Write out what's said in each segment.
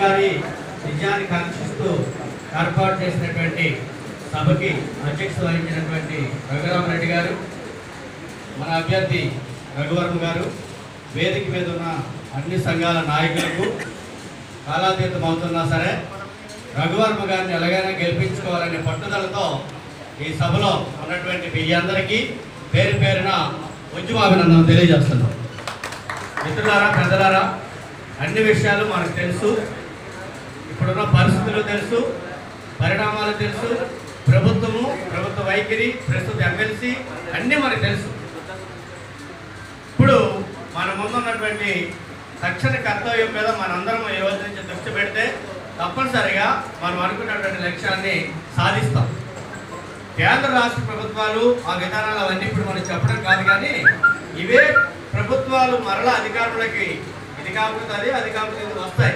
గారి విజయాన్ని కాంక్షిస్తూ ఏర్పాటు చేసినటువంటి సభకి అధ్యక్షత వహించినటువంటి రఘురామరెడ్డి గారు మన అభ్యర్థి రఘువర్మ గారు వేదిక మీద ఉన్న అన్ని సంఘాల నాయకులకు కాలాతీతం అవుతున్నా సరే రఘువర్మ గారిని ఎలాగైనా గెలిపించుకోవాలనే పట్టుదలతో ఈ సభలో ఉన్నటువంటి మీ అందరికీ పేరు పేరున ఉద్యమాభినందనలు తెలియజేస్తున్నాం. మిత్రులారా పెద్దలారా అన్ని విషయాలు మనకు తెలుసు. ఇప్పుడున్న పరిస్థితులు తెలుసు పరిణామాలు తెలుసు ప్రభుత్వము ప్రభుత్వ వైఖరి ప్రస్తుత ఎమ్మెల్సీ అన్నీ మనకు తెలుసు. ఇప్పుడు మన ముందున్నటువంటి తక్షణ కర్తవ్యం మీద మనందరం ఈ రోజు నుంచి దృష్టి పెడితే తప్పనిసరిగా మనం అనుకున్నటువంటి లక్ష్యాన్ని సాధిస్తాం. కేంద్ర రాష్ట్ర ప్రభుత్వాలు ఆ విధానాలు అవన్నీ ఇప్పుడు మనం చెప్పడం కాదు కానీ ఇవే ప్రభుత్వాలు మరలా అధికారులకి ఇది కాకపోతే అది అది కాకపోతే వస్తాయి.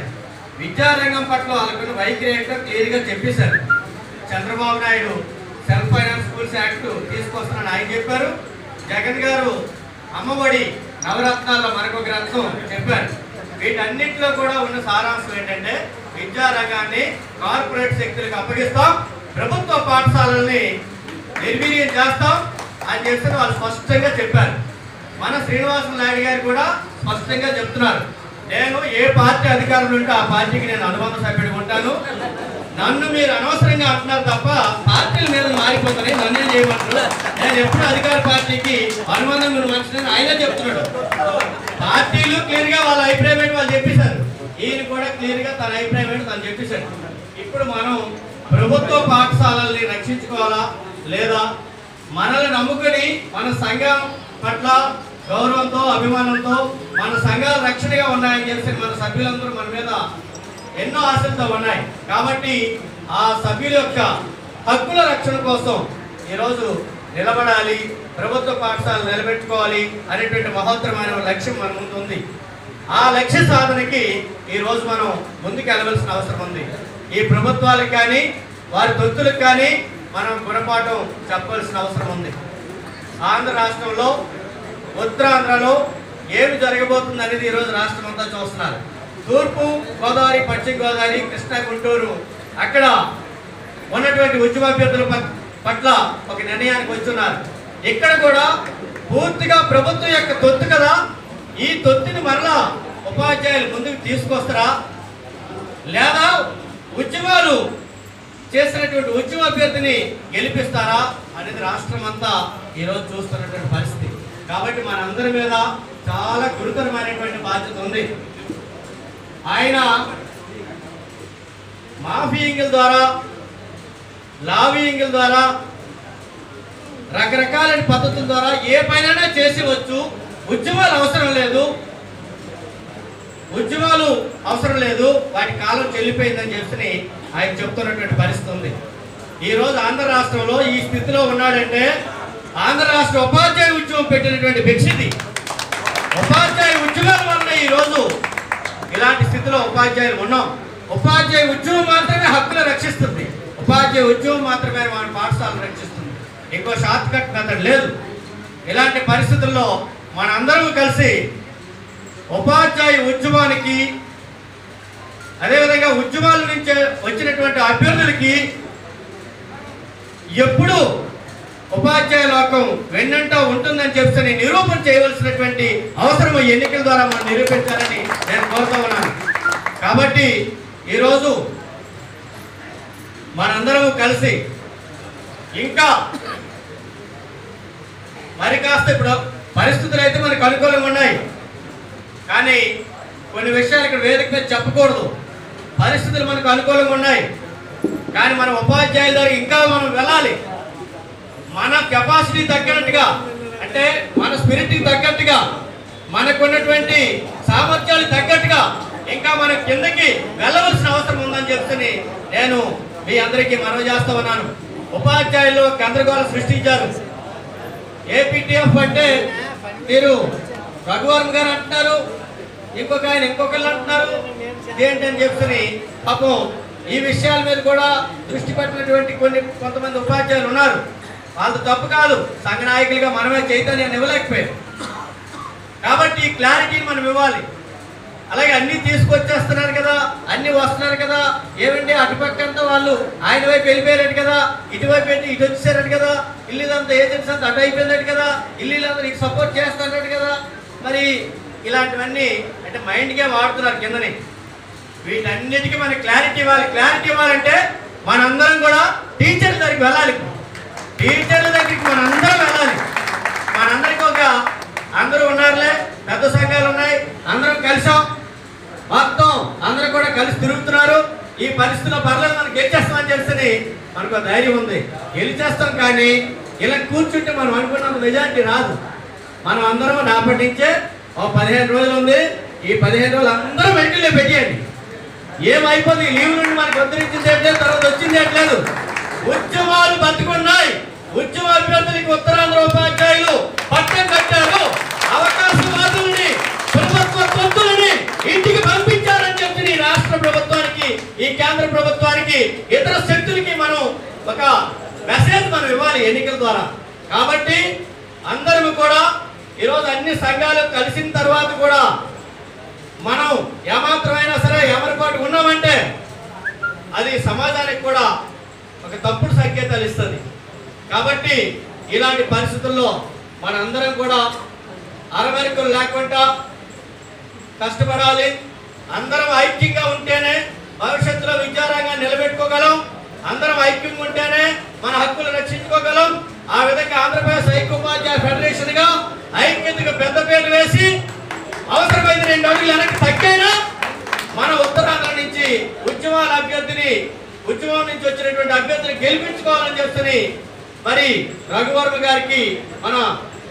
విద్యారంగం పట్ల వాళ్ళకున్న వైఖరి ఏంటో క్లియర్గా చెప్పేశారు. Chandrababu Naidu self finance schools act తీసుకొస్తున్నాను ఆయన చెప్పారు. జగన్ గారు అమ్మఒడి నవరత్నాల్లో మరొక గ్రంథం చెప్పారు. వీటన్నిటిలో కూడా ఉన్న సారాంశం ఏంటంటే విద్యారంగాన్ని కార్పొరేట్ శక్తులకు అప్పగిస్తాం ప్రభుత్వ పాఠశాలల్ని నిర్వీర్యం చేస్తాం అని చెప్పి వాళ్ళు స్పష్టంగా చెప్పారు. మన శ్రీనివాస నాయుడు గారు కూడా స్పష్టంగా చెప్తున్నారు. నేను ఏ పార్టీ అధికారంలో ఉంటే ఆ పార్టీకి నేను అనుబంధ సభ్యుడిగా ఉంటాను. నన్ను మీరు అనవసరంగా అంటున్నారు తప్ప పార్టీల మీద మారిపోతాయి నన్నే చేయమంటారు నేను ఎప్పుడు అధికార పార్టీకి అనుబంధం మీరు మంచిదని ఆయనే చెప్తున్నాడు. పార్టీలు క్లియర్గా వాళ్ళ అభిప్రాయం ఏంటి వాళ్ళు చెప్పేశారు. ఈయన కూడా క్లియర్గా తన అభిప్రాయం ఏంటి తను చెప్పేశాడు. ఇప్పుడు మనం ప్రభుత్వ పాఠశాలల్ని రక్షించుకోవాలా? లేదా మనల్ని నమ్ముకొని మన సంఘం పట్ల గౌరవంతో అభిమానంతో మన సంఘాలు రక్షణగా ఉన్నాయని చెప్పి మన సభ్యులందరూ మన మీద ఎన్నో ఆశలతో ఉన్నాయి. కాబట్టి ఆ సభ్యుల యొక్క హక్కుల రక్షణ కోసం ఈరోజు నిలబడాలి ప్రభుత్వ పాఠశాలలు నిలబెట్టుకోవాలి అనేటువంటి మహోత్తరమైన లక్ష్యం మన ముందు ఉంది. ఆ లక్ష్య సాధనకి ఈరోజు మనం ముందుకు వెళ్ళవలసిన అవసరం ఉంది. ఈ ప్రభుత్వాలకు కానీ వారి తొత్తులకు కానీ మనం గుణపాఠం చెప్పవలసిన అవసరం ఉంది. ఆంధ్ర రాష్ట్రంలో ఉత్తరాంధ్రలో ఏమి జరగబోతుంది అనేది ఈరోజు రాష్ట్రం అంతా చూస్తున్నారు. తూర్పు గోదావరి పశ్చిమ గోదావరి కృష్ణా గుంటూరు అక్కడ ఉన్నటువంటి ఉద్యమాభ్యర్థుల పట్- పట్ల ఒక నిర్ణయానికి వచ్చున్నారు ఇక్కడ కూడా పూర్తిగా ప్రభుత్వం యొక్క తొత్తు కదా. ఈ తొత్తుని మరలా ఉపాధ్యాయులు ముందుకు తీసుకొస్తారా? లేదా ఉద్యమాలు చేసినటువంటి ఉద్యమ అభ్యర్థిని గెలిపిస్తారా అనేది రాష్ట్రం అంతా ఈరోజు చూస్తున్నటువంటి పరిస్థితి. కాబట్టి మనందరి మీద చాలా గురుతరమైనటువంటి బాధ్యత ఉంది. ఆయన మాఫియింగ్ల ద్వారా లాబియింగ్ల ద్వారా రకరకాలైన పద్ధతుల ద్వారా ఏ పనైనా చేసేవచ్చు. ఉద్యమాలు అవసరం లేదు. ఉద్యమాలు అవసరం లేదు. వాటి కాలం చెల్లిపోయిందని చెప్పి ఆయన చెప్తున్నటువంటి పరిస్థితి ఉంది. ఈ రోజు ఆంధ్ర రాష్ట్రంలో ఈ స్థితిలో ఉన్నాడంటే ఆంధ్ర రాష్ట్ర ఉపాధ్యాయ ఉద్యమం పెట్టినటువంటి భిక్షిది ఉపాధ్యాయ ఉద్యమాల వల్ల ఈ రోజు ఇలాంటి స్థితిలో ఉపాధ్యాయులు ఉన్నాం. ఉపాధ్యాయ ఉద్యమం మాత్రమే హక్కులు రక్షిస్తుంది. ఉపాధ్యాయ ఉద్యమం మాత్రమే మన పాఠశాలను రక్షిస్తుంది. ఇంకో షార్ట్ కట్ మెథడ్ లేదు. ఇలాంటి పరిస్థితుల్లో మనందరం కలిసి ఉపాధ్యాయ ఉద్యమానికి అదేవిధంగా ఉద్యమాల నుంచి వచ్చినటువంటి అభ్యర్థులకి ఎప్పుడు ఉపాధ్యాయ లోకం వెన్నంట ఉంటుందని చెప్తే నిరూపణ చేయవలసినటువంటి అవసరం ఎన్నికల ద్వారా మనం నిరూపించాలని నేను కోరుతా ఉన్నాను. కాబట్టి ఈరోజు మనందరం కలిసి ఇంకా మరి కాస్త ఇప్పుడు పరిస్థితులు అయితే మనకు అనుకూలంగా ఉన్నాయి. కానీ కొన్ని విషయాలు ఇక్కడ వేదిక మీద చెప్పకూడదు. పరిస్థితులు మనకు అనుకూలంగా ఉన్నాయి. కానీ మన ఉపాధ్యాయుల ద్వారా ఇంకా మనం వెళ్ళాలి. మన కెపాసిటీ తగ్గినట్టుగా అంటే మన స్పిరిట్కి తగ్గట్టుగా మనకున్నటువంటి సామర్థ్యాలు తగ్గట్టుగా ఇంకా మన కిందకి వెళ్ళవలసిన అవసరం ఉందని చెప్తుని నేను మీ అందరికీ మనవి చేస్తా ఉన్నాను. ఉపాధ్యాయులు గందరగోళం సృష్టించారు. ఏపీటీఎఫ్ అంటే మీరు రఘువరం గారు అంటున్నారు ఇంకొక ఆయన ఇంకొకళ్ళు అంటున్నారు ఏంటని చెప్తుని పాపం ఈ విషయాల మీద కూడా దృష్టి పెట్టినటువంటి కొన్ని కొంతమంది ఉపాధ్యాయులు ఉన్నారు. వాళ్ళది తప్పు కాదు. సంఘ నాయకులుగా మనమే చైతన్యాన్ని ఇవ్వలేకపోయాం కాబట్టి ఈ క్లారిటీని మనం ఇవ్వాలి. అలాగే అన్ని తీసుకొచ్చేస్తున్నారు కదా అన్ని వస్తున్నారు కదా ఏమండి అటుపక్కంతా వాళ్ళు ఆయన వైపు వెళ్ళిపోయారట కదా ఇటువైపు ఏంటి ఇటు వచ్చేసారట కదా ఇల్లుదంతా ఏజెంట్స్ అంతా అటు అయిపోయిందట కదా ఇల్లులంతా నీకు సపోర్ట్ చేస్తారట కదా. మరి ఇలాంటివన్నీ అంటే మైండ్ గేమ్ ఆడుతున్నారు కిందని. వీటన్నిటికీ మనకి క్లారిటీ ఇవ్వాలి. క్లారిటీ ఇవ్వాలంటే మనందరం కూడా టీచర్ల దగ్గరికి వెళ్ళాలి. టీచర్ల దగ్గరికి మనందరం వెళ్ళాలి. మనందరికి ఒక అందరూ ఉన్నారులే పెద్ద సంఘాలు ఉన్నాయి అందరం కలిసాం. మొత్తం అందరూ కూడా కలిసి తిరుగుతున్నారు. ఈ పరిస్థితిలో పర్లేదు మనం గెలిచేస్తామని చెప్పని మనకు ఒక ధైర్యం ఉంది. గెలిచేస్తాం కానీ ఇలా కూర్చుంటే మనం అనుకున్నంత మెజార్టీ రాదు. మనం అందరం నాపటి నుంచే ఓ పదిహేను రోజులు ఉంది. ఈ పదిహేను రోజులు అందరూ వెంటనే పెట్టేయండి. ఏమైపోతుంది? లీవ్ నుండి మనకు ఉద్ధరించింది ఏంటో? తర్వాత వచ్చింది ఏంటలేదు ఉద్యమాలు బతుకున్నాయి. ఉద్యమ అభ్యర్థులకు ఉత్తరాంధ్ర ఉపాధ్యాయులు పట్టం కట్టారు. అవకాశవాదుల్ని ప్రభుత్వ ఇంటికి పంపించారని చెప్పి ఈ రాష్ట్ర ప్రభుత్వానికి ఈ కేంద్ర ప్రభుత్వానికి ఇతర శక్తులకి మనం ఒక మెసేజ్ మనం ఇవ్వాలి ఎన్నికల ద్వారా. కాబట్టి అందరం కూడా ఈరోజు అన్ని సంఘాలు కలిసిన తర్వాత కూడా మనం ఏమాత్రమైనా సరే ఎవరిపాటు ఉన్నామంటే అది సమాజానికి కూడా ఒక తప్పుడు సంకేతాలు ఇస్తుంది. కాబట్టి ఇలాంటి పరిస్థితుల్లో మనందరం కూడా అరమరికలు లేకుండా కష్టపడాలి. అందరం ఐక్యంగా ఉంటేనే భవిష్యత్తులో విద్యారంగా నిలబెట్టుకోగలం. అందరం ఐక్యంగా ఉంటేనే మన హక్కులు రక్షించుకోగలం. ఆ విధంగా ఆంధ్రప్రదేశ్ ఐక్యోపాధ్యాయ ఫెడరేషన్గా ఐక్యతకు పెద్దపీట వేసి అవసరమైన రెండు అడుగులు వెనక్కి తగ్గైనా మన ఉత్తరాంధ్ర నుంచి ఉద్యమాల అభ్యర్థిని ఉద్యమం నుంచి వచ్చినటువంటి అభ్యర్థిని గెలిపించుకోవాలని చెప్తుంది మరి రఘువర్మ గారికి మన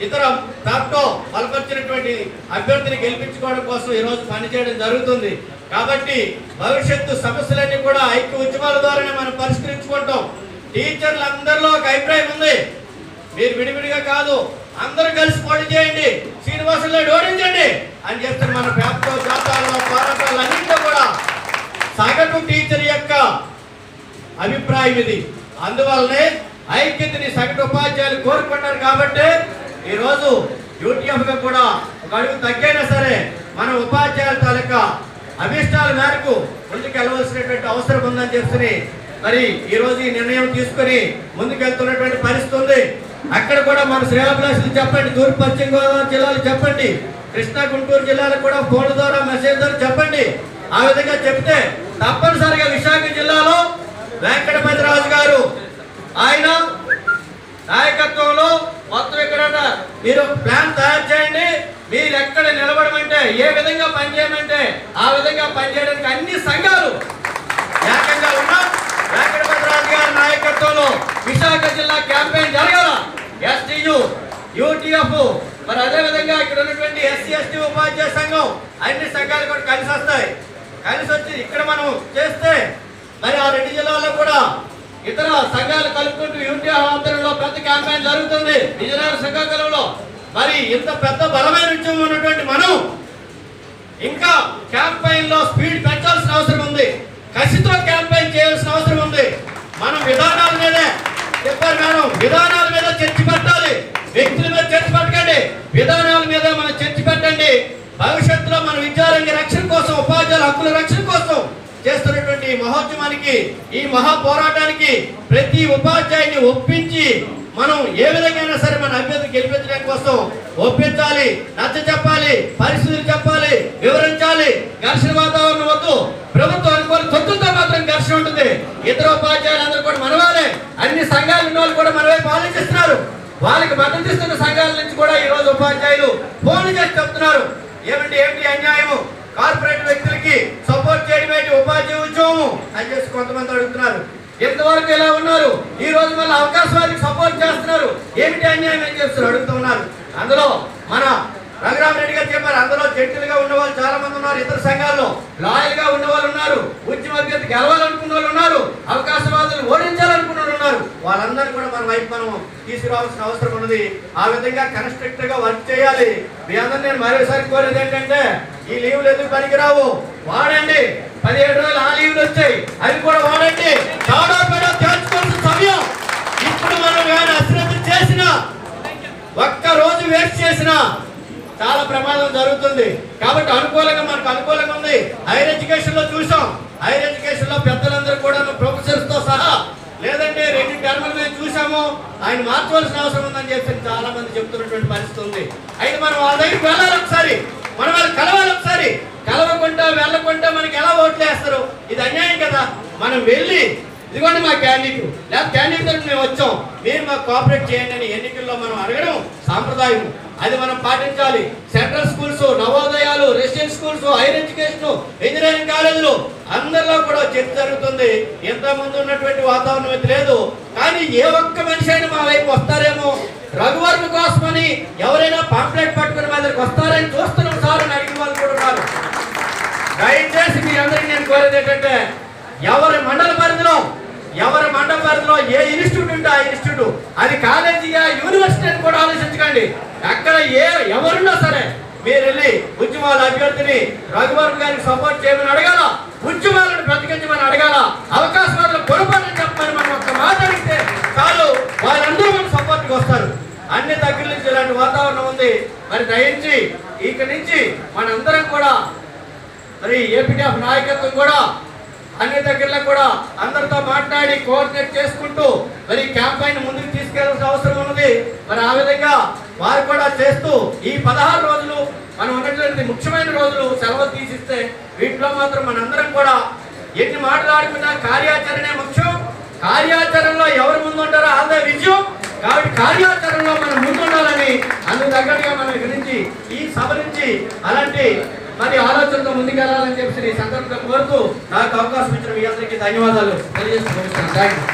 ఇతర టాప్తో బలపరిచినటువంటి అభ్యర్థిని గెలిపించుకోవడం కోసం ఈరోజు పనిచేయడం జరుగుతుంది. కాబట్టి భవిష్యత్తు సమస్యలన్నీ కూడా ఐక్య ఉద్యమాల ద్వారానే మనం పరిష్కరించుకుంటాం. టీచర్లందరిలో ఒక అభిప్రాయం ఉంది. మీరు విడివిడిగా కాదు అందరూ కలిసి పోటీ చేయండి శ్రీనివాసుల్లో ఓడించండి అని చెప్తారు మన వ్యాప్తో జాతాల్లో పోరాటాలు అన్నింటిలో కూడా సగటు టీచర్ యొక్క అభిప్రాయం ఇది. అందువల్లనే ఐక్యతని సగటు ఉపాధ్యాయులు కోరుకున్నారు కాబట్టి ఈరోజు యూటీఎఫ్ కూడా ఒక అడుగు తగ్గైనా సరే మన ఉపాధ్యాయుల తాలూకా అభిష్టాల మేరకు ముందుకెళ్ళవలసినటువంటి అవసరం ఉందని చెప్పి మరి ఈ రోజు ఈ నిర్ణయం తీసుకొని ముందుకెళ్తున్నటువంటి పరిస్థితి ఉంది. అక్కడ కూడా మన శ్రేయాభిలాషులు చెప్పండి తూర్పు పశ్చిమ గోదావరి జిల్లాలు చెప్పండి కృష్ణా గుంటూరు జిల్లాలకు కూడా ఫోన్ ద్వారా మెసేజ్ ద్వారా చెప్పండి. ఆ విధంగా చెప్తే తప్పనిసరిగా విశాఖ జిల్లాలో వెంకటపతి రాజు గారు ఆయన నాయకత్వంలో మొత్తం ఇక్కడ మీరు ప్లాన్ తయారు చేయండి. మీరు ఎక్కడ నిలబడమంటే ఏ విధంగా పనిచేయమంటే ఆ విధంగా పనిచేయడానికి అన్ని సంఘాలు ఏకంగా ఉన్నా. వెంకటపతి గారి నాయకత్వంలో విశాఖ జిల్లా క్యాంపెయిన్ జరగాల. ఎస్టీయు యూటీఎఫ్ మరి అదే విధంగా ఇక్కడ ఉన్నటువంటి ఎస్సీ ఎస్టీ ఉపాధ్యాయ సంఘం అన్ని సంఘాలు కూడా కలిసి వస్తాయి కలిసి వచ్చి ఇక్కడ మనం చేస్తే మరి ఆ రెండు జిల్లాల్లో కూడా ఇతర సంఘాలు కలుపుకుంటూ యూనిటీ ఆంధ్రంలో పెద్ద క్యాంపెయిన్ జరుగుతుంది. విజయనగర శ్రీకాకుళంలో. మరి ఇంత పెద్ద బలమైన ఉద్యమం ఉన్నటువంటి మనం ఇంకా క్యాంపెయిన్లో స్పీడ్ పెంచాల్సిన అవసరం ఉంది. కసితో క్యాంపెయిన్ చేయాల్సిన అవసరం ఉంది. మనం విధానాల మీదే చెప్పారు మేడం. విధానాల మీద చర్చ పెట్టాలి. వ్యక్తుల మీద చర్చ పెట్టకండి. విధానాల మీద మనం చర్చ పెట్టండి. భవిష్యత్తులో మన విద్యారంగ రక్షణ కోసం ఉపాధ్యాయుల హక్కుల రక్షణ కోసం చేస్తున్నటువంటి మహోద్యమానికి ఈ మహా పోరాటానికి ప్రతి ఉపాధ్యాయుని ఒప్పించి మనం ఏ విధంగా సరే మన అభ్యర్థి గెలిపించడం కోసం ఒప్పించాలి నచ్చ చెప్పాలి పరిస్థితులు చెప్పాలి వివరించాలి. ఘర్షణ వాతావరణం వద్దు. ప్రభుత్వం అనుకోని తొత్తులతో మాత్రం ఘర్షణ ఉంటుంది. ఇతర ఉపాధ్యాయులు అందరూ కూడా మనవాలే అన్ని సంఘాలు ఉన్న వాళ్ళు కూడా మనమే వైపు ఆలోచిస్తున్నారు వాళ్ళకి మద్దతు ఇస్తున్న సంఘాల నుంచి కూడా ఈ రోజు ఉపాధ్యాయులు ఫోన్ చేసి చెప్తున్నారు. ఏమంటే ఏమిటి అన్యాయము? కొంతమంది అడుగుతున్నారు. ఎంతవరకు ఎలా ఉన్నారు? ఈ రోజు మళ్ళీ అవకాశవాదికి సపోర్ట్ చేస్తున్నారు. ఏమిటి అన్యాయం ఏం చేస్తున్నారు అడుగుతున్నారు అందులో మన రఘురామరెడ్డి గారు చెప్పారు అందులో జడ్జిలుగా ఉన్న వాళ్ళు చాలా మంది ఉన్నారు ఇతర సంఘాల్లో. లాయల్గా ఉన్న వాళ్ళు ఉన్నారు ఉద్యమ అభ్యర్థి గెలవాలనుకున్న వాళ్ళు ఉన్నారు అవకాశవాదులు ఓడించాలనుకున్న వాళ్ళు ఉన్నారు. వాళ్ళందరూ కూడా మన వైపు మనం తీసుకురావాల్సిన అవసరం ఉన్నది. ఆ విధంగా కన్స్ట్రక్టర్గా వర్క్ చేయాలి. మీ అందరూ నేను మరోసారి కోరేది ఏంటంటే ఈ లీవ్లు ఎందుకు పనికిరావు? వాడండి. పదిహేడు రోజులు ఆ లీవ్లు వచ్చాయి. అవి కూడా వాడండి. చాలా పెడో తేల్చుకోవాల్సిన సమయం. ఇప్పుడు మనం కానీ అశ్రద్ధ చేసిన ఒక్క రోజు వేస్ట్ చేసినా చాలా ప్రమాదం జరుగుతుంది. కాబట్టి అనుకూలంగా మనకు అనుకూలంగా ఉంది. హైర్ ఎడ్యుకేషన్లో చూసాం. హైర్ ఎడ్యుకేషన్లో పెద్దలందరూ కూడా ప్రొఫెసర్స్తో సహా లేదంటే రెండు టర్ములు మేము చూసాము. ఆయన మార్చవలసిన అవసరం ఉందని చెప్పి చాలా మంది చెప్తున్నటువంటి పరిస్థితి ఉంది. అయితే మనం వాళ్ళ దగ్గరికి వెళ్ళాలి ఒకసారి. మనం వాళ్ళు కలవాలి ఒకసారి. కలవకుండా వెళ్ళకుండా మనకి ఎలా ఓట్లు వేస్తారు ఇది అన్యాయం కదా. మనం వెళ్ళి ఇదిగోండి మా క్యాండిడేట్. లేదా క్యాండిడేట్ మేము వచ్చాం. మీరు మాకు కోఆపరేట్ చేయండి అని ఎన్నికల్లో మనం అడగడం సాంప్రదాయం. అది మనం పాటించాలి. Central schools నవోదయాలు resident schools higher education engineering కాలేజీలు అందరిలో కూడా చర్చ జరుగుతుంది. ఇంతకుముందు ఉన్నటువంటి వాతావరణం అయితే లేదు. కానీ ఏ ఒక్క మనిషి అయినా మా వైపు వస్తారేమో. రఘువర్మ కోసమని ఎవరైనా పాంప్లెట్ పట్టుకుని మా దగ్గరికి వస్తారని చూస్తున్నాం సార్ అని అడిగిన వాళ్ళు కూడా ఉన్నారు. దయచేసి మీ అందరికీ నేను కోరేది ఏంటంటే ఎవరి మండల పరిధిలో ఎవరి మండల పరిధిలో ఏ ఇన్స్టిట్యూట్ ఉంటే ఆ ఇన్స్టిట్యూట్? అది కాలేజీగా యూనివర్సిటీ అని కూడా ఆలోచించకండి. అక్కడ ఏ ఎవరున్నా సరే మీరు వెళ్ళి ఉద్యమాల అభ్యర్థిని రఘువర్మ గారికి సపోర్ట్ చేయమని అడగాల? ఉద్యమాలను బ్రతికించమని అడగాల? అవకాశాలను పొరపాటు చెప్పమని మనం ఒక మాట్లాడితే చాలు. వాళ్ళందరూ మన సపోర్ట్కి వస్తారు. అన్ని దగ్గర నుంచి ఇలాంటి వాతావరణం ఉంది. మరి దయించి ఇక్కడి నుంచి మనందరం కూడా మరి ఏపీటీఎఫ్ నాయకత్వం కూడా అన్ని దగ్గరలో కూడా అందరితో మాట్లాడి కోఆర్డినేట్ చేసుకుంటూ మరి క్యాంపైన్ ముందుకు తీసుకెళ్ళాల్సిన అవసరం ఉన్నది. మరి ఆ విధంగా వారు కూడా చేస్తూ ఈ పదహారు రోజులు మనం ఉన్నటువంటి ముఖ్యమైన రోజులు సెలవు తీసిస్తే వీటిలో మాత్రం మనందరం కూడా ఎన్ని మాట్లాడుకున్నా కార్యాచరణే ముఖ్యం. కార్యాచరణలో ఎవరు ముందు ఉంటారో అదే విజయం. కాబట్టి కార్యాచరణలో మనం ముందుండాలని అందుకు తగ్గట్టుగా మనం గురించి నుంచి ఈ సభ నుంచి అలాంటి మరి ఆలోచనతో ముందుకెళ్ళాలని చెప్పి ఈ సందర్భంగా కోరుతూ నాకు అవకాశం ఇచ్చిన మీ అందరికీ ధన్యవాదాలు. తెలియజేస్తున్నాను. Thank you